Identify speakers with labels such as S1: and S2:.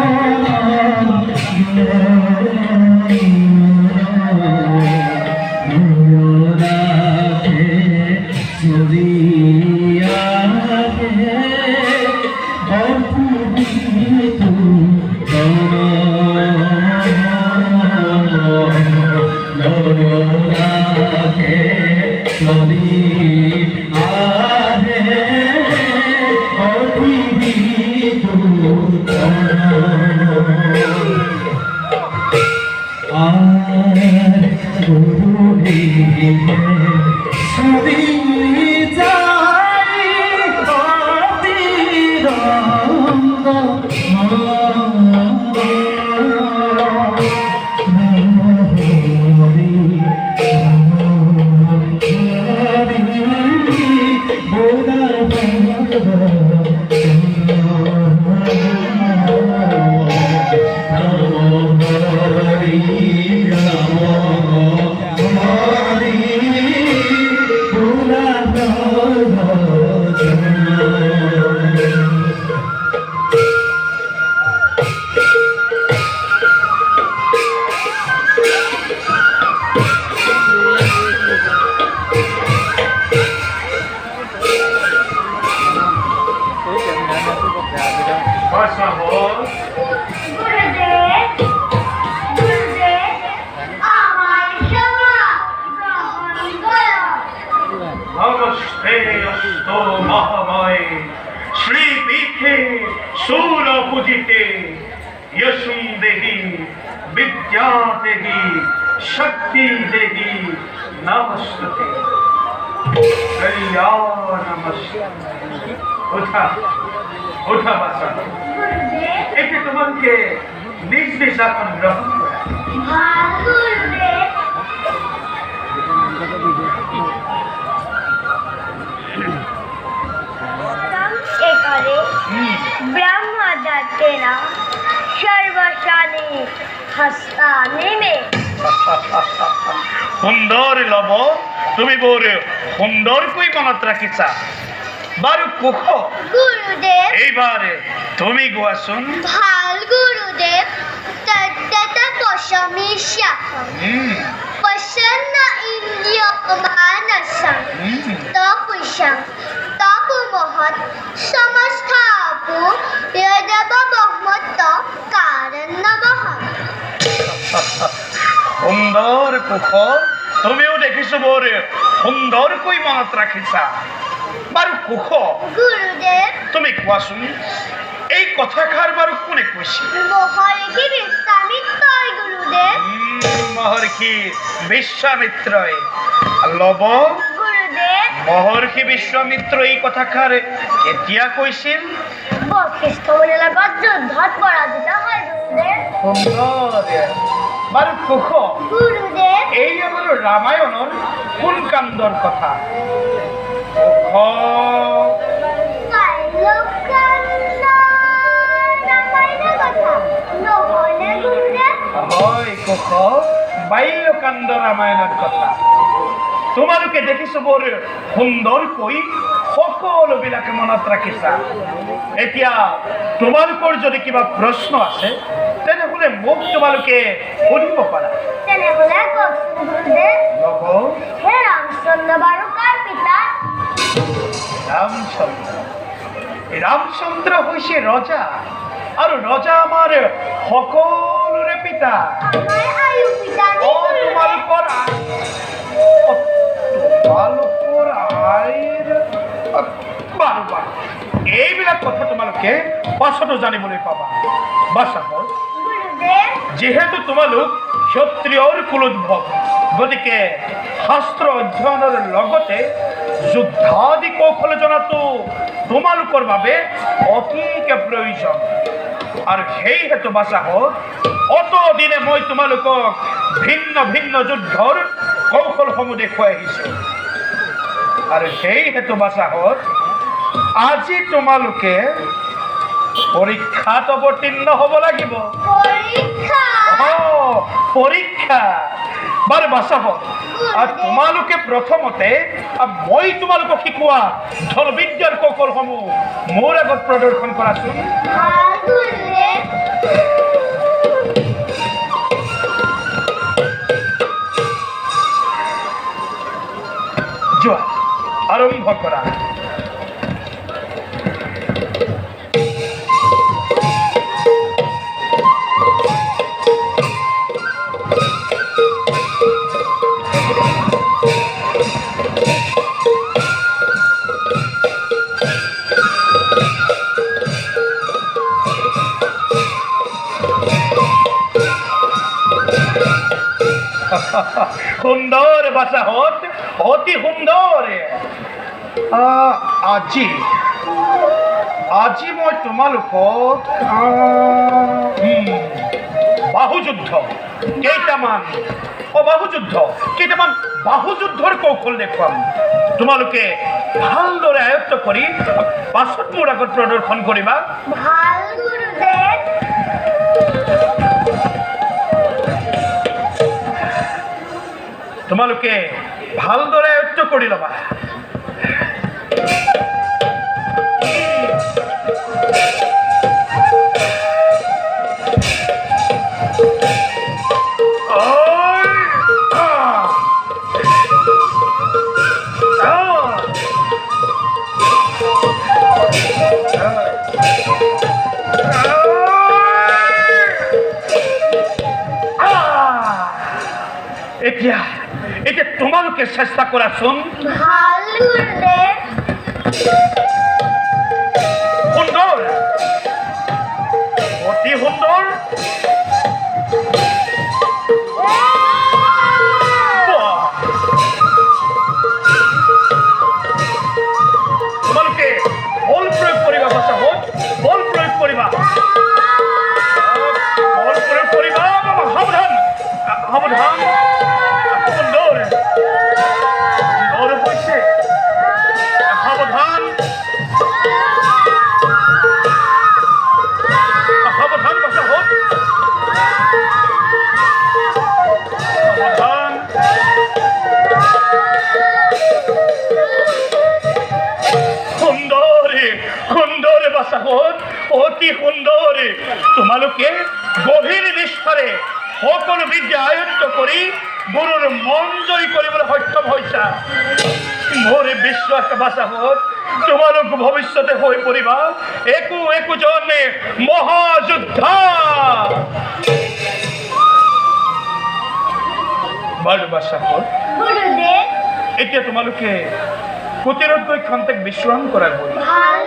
S1: Oh. আমার
S2: নমস্তে অস্ত মহাময় শ্রীপীঠে সুর পূজিতে यशुं देहि विद्या देहि शक्ति देहि नमस्ते कल्याण नमस्ते ওঠা ওঠা বাসা
S1: গুরুদেব
S2: এতে তোমাকে নিজ নিজ আপন গ্রহণ করা
S1: ব্রহ্মদত্তেনা সর্বশানে হস্তানি মে।
S2: সুন্দর লব তুমি বোর সুন্দর কই মনত রাখিছা। বারু কুখ
S1: গুরুদেব।
S2: এইবার তুমি গোয়াছুন
S1: ভালো গুরুদেব তত্তত পশমিষ্যাহম
S2: হুম।
S1: পশন্ন ইন্দ্রিয় মানসম
S2: হুম।
S1: তপুষং যদব বহমত কারণবহ
S2: সুন্দর কুখ তুমিও দেখিছো বোর সুন্দর কই মনত রাখিছা বারু কুখ তুমি কোৱাচোন এই কথাষাৰ বাৰু কোনে কৈছে?
S1: মহৰ্ষি বিশ্বামিত্ৰই
S2: লব মহৰ্ষি বিশ্বামিত্ৰ এই কথাষাৰ কেতিয়া কৈছিল?
S1: বশিষ্ঠ মুনিৰ লগত যুদ্ধত পৰাজিত হয়
S2: কুশ
S1: গুৰুদেৱ
S2: এই আমাৰ ৰামায়ণৰ কোন কাণ্ডৰ কথা। কুশ হয় কুশ বাল্যকাণ্ড ৰামায়ণৰ কথা। তোমালোকে দেখিছো সুন্দৰকৈ সকলোবিলাকে মনত ৰাখিছা এতিয়া তোমালোকৰ যদি কিবা প্ৰশ্ন আছে তেনেহ'লে মোক তোমালোকে সুধিব পাৰা।
S1: তেনেহলে কওকচোন গুৰুদেৱ। হে ৰামচন্দ্ৰ বাৰু কাৰ পিতা।
S2: ৰামচন্দ্ৰ। ৰামচন্দ্ৰ হৈছে ৰজা আৰু ৰজা আমাৰ সকলোৰে পিতা। তোমালোকৰ কথা তোমালোকে পাছতো জানিবলৈ পাবা।
S1: গুৰুদেৱ
S2: যিহেতু তোমালোক ক্ষত্ৰিয়ৰ কুলোদ্ভৱ গতিকে শাস্ত্ৰ অধ্যয়নৰ লগতে যুদ্ধাদি কৌশল জনাটো তোমালোকৰ বাবে অতিকে প্ৰয়োজন আৰু সেই হেতু বাচাহত অত দিনে মই তোমালোকক ভিন্ন ভিন্ন যুদ্ধৰ কৌশলসমূহ দেখুৱাই আহিছোঁ। আৰু সেই হেতু বাচাহত আজি তোমালোকে পৰীক্ষাত অৱতীৰ্ণ হ'ব লাগিব।
S1: পৰীক্ষা
S2: বাৰু বাচাব আৰু তোমালোকে প্ৰথমতে মই তোমালোকক শিকোৱা ধনবিদ্যাৰ কৌশলসমূহ মোৰ আগত প্ৰদৰ্শন কৰাচোন। যোৱা। আৰম্ভ কৰা। সুন্দৰ বাচাহত অতি সুন্দৰ আজি। আজি মই তোমালোকক বাহুযুদ্ধ, কেইটামান, অ, বাহুযুদ্ধ, কেইটামান বাহুযুদ্ধৰ কৌশল দেখুৱাম। তোমালোকে ভালদৰে আয়ত্ত কৰি পাছত মোৰ আগত প্ৰদৰ্শন কৰিবা।
S1: ভালো
S2: তোমালোকে ভালদৰে আয়ত্ব কৰি ল'বা। এতিয়া এটা তোমাদেরকে চেষ্টা করা শুন। ভালো বাচাহত অতি সুন্দৰে তোমালোকে গভীৰ নিষ্ঠাৰে সকলো বিদ্যা আয়ত্ত কৰি গুৰুৰ মন জয় কৰিবলৈ সক্ষম হৈছা মোৰ বিশ্বাস বাচাহত তোমালোক ভৱিষ্যতে হৈ পৰিবা একো একোজনে মহাযোদ্ধা। বাৰু বাচাহত এতিয়া তোমালোকে হোটেলত গৈ খন্তেক বিশ্ৰাম কৰা গৈ
S1: ভালো।